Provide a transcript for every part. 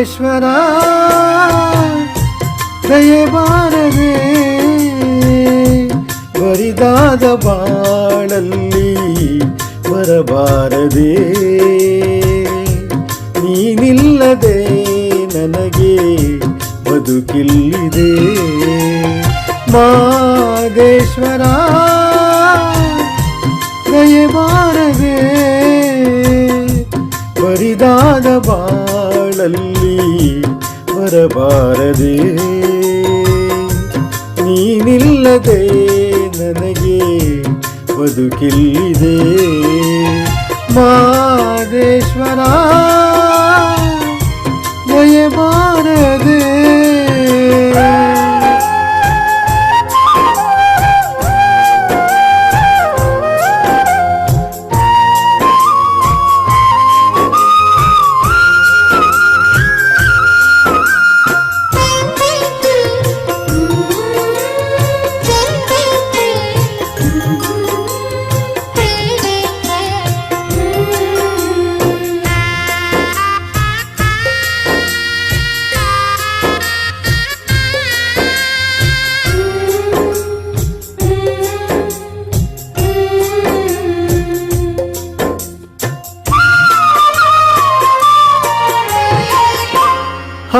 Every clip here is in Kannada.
ಮಹದೇಶ್ವರ ದಯಬಾರದೆ ಬರಿದಾದ ಬಾಳಲ್ಲಿ ಬರಬಾರದೆ. ನೀನಿಲ್ಲದೆ ನನಗೆ ಬದುಕಿಲ್ಲಿದೆ. ಮಾದೇಶ್ವರ ದಯಬಾರದೆ ಬರಿದಾದ ಬಾಳಲ್ಲಿ ಬರಬಾರದೆ ನೀನಿಲ್ಲದೆ ನನಗೆ ಬದುಕಿಲ್ಲಿದೆ ಮಾದೇಶ್ವರ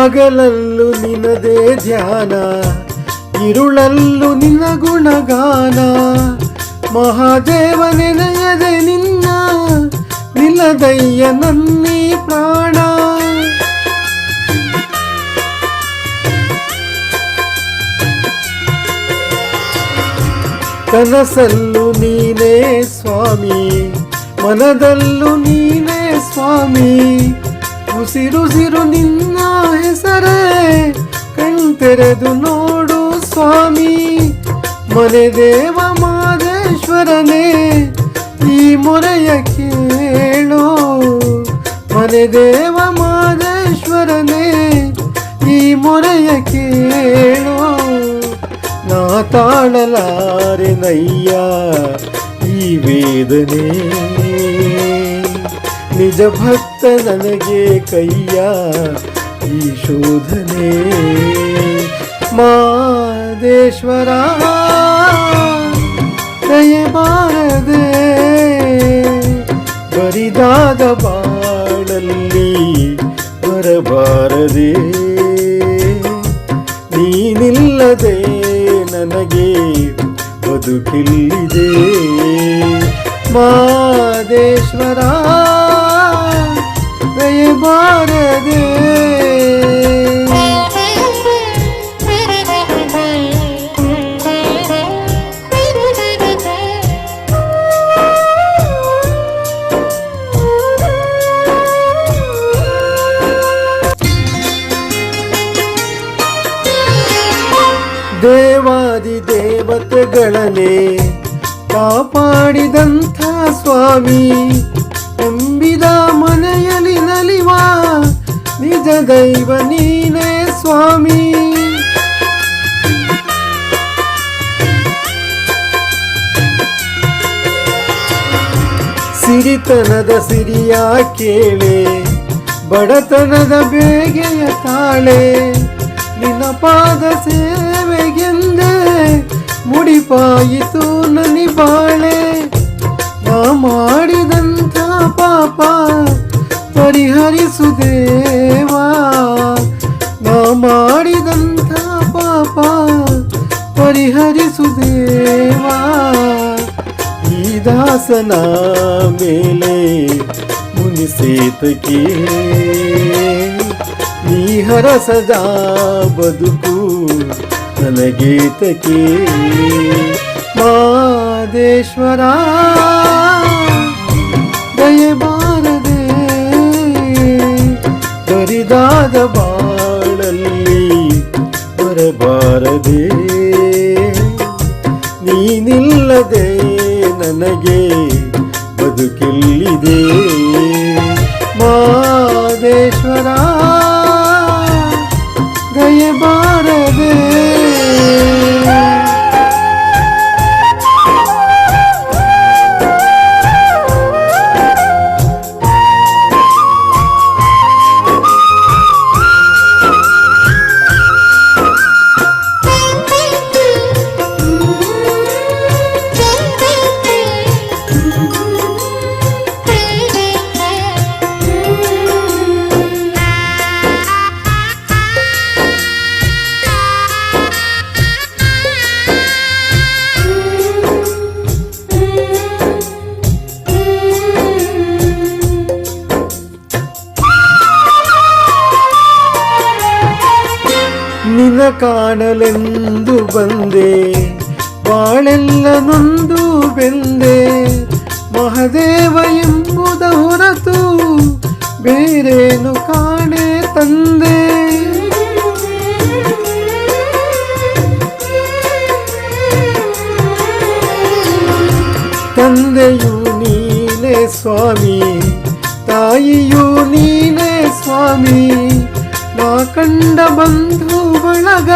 ಹಗಲಲ್ಲೂ ನಿನದೇ ಧ್ಯಾನ, ಇರುಳಲ್ಲೂ ನಿನ್ನ ಗುಣಗಾನ. ಮಹಾದೇವ ನೆನೆಯದೆ ನಿನ್ನ, ನಿಲ್ಲದಯ್ಯ ನನ್ನೀ ಪ್ರಾಣ. ಕನಸಲ್ಲೂ ನೀನೇ ಸ್ವಾಮಿ, ಮನದಲ್ಲೂ ನೀನೇ ಸ್ವಾಮಿ. ಉಸಿರುಸಿರು ಕಣ್ತೆರೆದು ನೋಡು ಸ್ವಾಮಿ. ಮನೆ ದೇವ ಮಾದೇಶ್ವರನೇ, ಈ ಮೊರೆಯ ಕೇಳು. ಮನೆ ದೇವ ಮಾದೇಶ್ವರನೇ, ಈ ಮೊರೆಯ ಕೇಳು. ನಾ ತಾಳಲಾರೆನಯ್ಯ ಈ ವೇದನೆ. ನಿಜ ಭಕ್ತ ನನಗೆ ಕೈಯ ಈ ಶೋಧನೆ ಮಾದೇಶ್ವರ ದಯೆ ಬಾರದೆ ಬರಿದಾದ ಬಾಳಲ್ಲಿ ಬರಬಾರದೆ ನೀನಿಲ್ಲದೆ ನನಗೆ ಬದುಕಿಲ್ಲಿದೆ ಮಾದೇಶ್ವರ ದಯೆ ದೇವಾದಿ ದೇವತೆಗಳನ್ನೇ ಕಾಪಾಡಿದಂಥ ಸ್ವಾಮಿ ಎಂಬಿದ ಮನೆಯಲ್ಲಿ ನಲಿವ ನಿಜ ದೈವ ನೀನೇ ಸ್ವಾಮಿ. ಸಿರಿತನದ ಸಿರಿಯ ಕೇಳೆ, ಬಡತನದ ಬೇಗೆಯ ತಾಳೆ, ನಿನ್ನ ಪಾದ ಸೇವೆಗೆಂದೇ ಮುಡಿಪಾಯಿತು ನನಿ ಬಾಳೆ ನಾ ಮಾಡಿದಂಥ ಪಾಪ ಪರಿಹರಿಸು ದೇವಾ ನಾ ಮಾಡಿದಂಥ ಪಾಪ ಪರಿಹರಿಸು ದೇವಾ ಈ ದಾಸನ ಮೇಲೆ ಮುನಿಸೇತಕ್ಕೆ ನೀ ಹರಸದ ಬದುಕು ನನಗೇತಕ್ಕೆ ಮಾದೇಶ್ವರ ದಯೆ ಬಾರದೆ ಬರಿದಾದ ಬಾಳಲ್ಲಿ ಬರಬಾರದೆ ಕಾಣಲೆಂದು ಬಂದೆ ಬಾಳೆಲ್ಲ ನೊಂದು ಬೆಂದೆ ಮಹದೇವ ಎಂಬುದ ಹೊರತು ಬೇರೇನು ಕಾಣೆ ತಂದೆ ತಂದೆಯು ನೀನೇ ಸ್ವಾಮಿ ತಾಯಿಯು ನೀನೇ ಸ್ವಾಮಿ ನಾ ಕಂಡ ಬಂಧು ಬಳಗ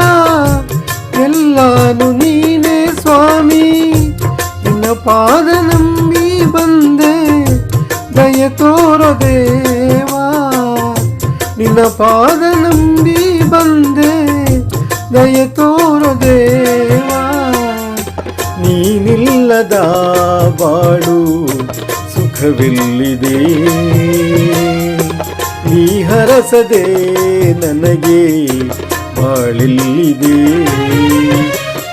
ಎಲ್ಲಾನು ನೀನೇ ಸ್ವಾಮಿ. ನಿನ್ನ ಪಾದ ನಂಬಿ ಬಂದೆ. ದಯ ತೋರದೇವಾ ನಿನ್ನ ಪಾದ ನಂಬಿ ಬಂದೆ. ದಯ ತೋರದೇವಾ ನೀನಿಲ್ಲದ ಬಾಳು ಸುಖವಿಲ್ಲಿದೆ. ನೀ ಹರಸದೆ ನನಗೆ ಬಾಳಿಲ್ಲಿದೆ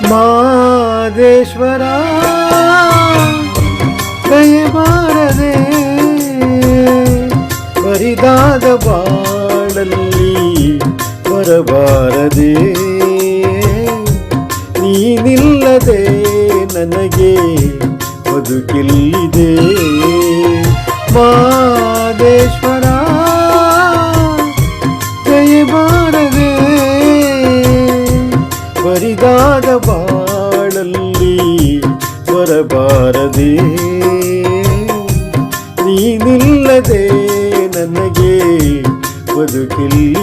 ಮಾದೇಶ್ವರ ಕೈಬಾರದೆ ಬರಿದಾದ ಬಾಳಲ್ಲಿ ಬರಬಾರದೆ. ನೀನಿಲ್ಲದೆ ನನಗೆ ಬದುಕಿಲ್ಲಿದೆ. ಮಾದೇಶ್ವರ ಬರಿದಾದ ಬಾಳಲ್ಲಿ ಬರಬಾರದೆ? ನೀನಿಲ್ಲದೆ ನನಗೆ ಬದುಕಿಲ್ಲಿದೆ